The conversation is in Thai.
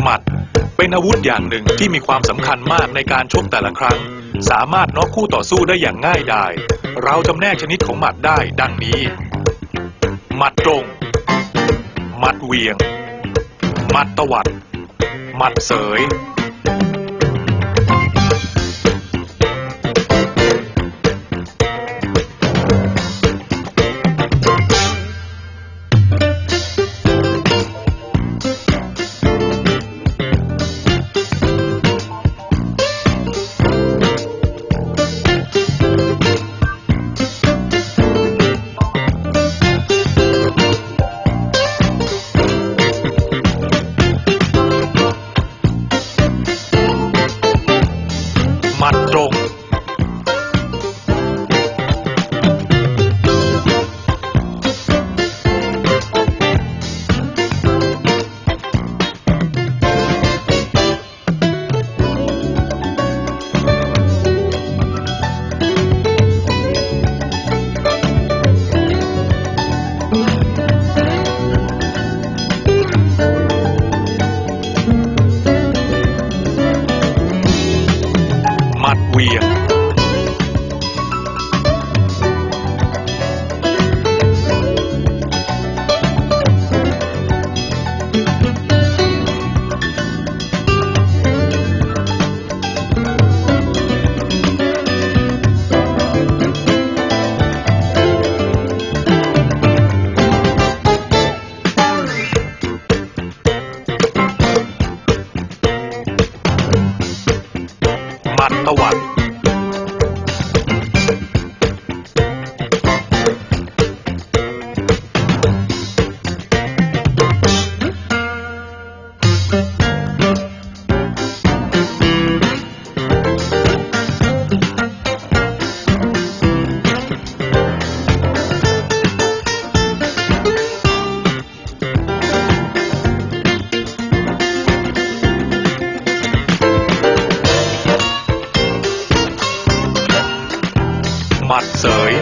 หมัด เป็นอาวุธอย่างหนึ่งที่มีความสำคัญมากในการชกแต่ละครั้ง สามารถน็อกคู่ต่อสู้ได้อย่างง่ายดายเราจำแนกชนิดของหมัดได้ดังนี้ หมัดตรง หมัดเวียง หมัดตวัด หมัดเสย Doctor ปัดตวัด mặt giới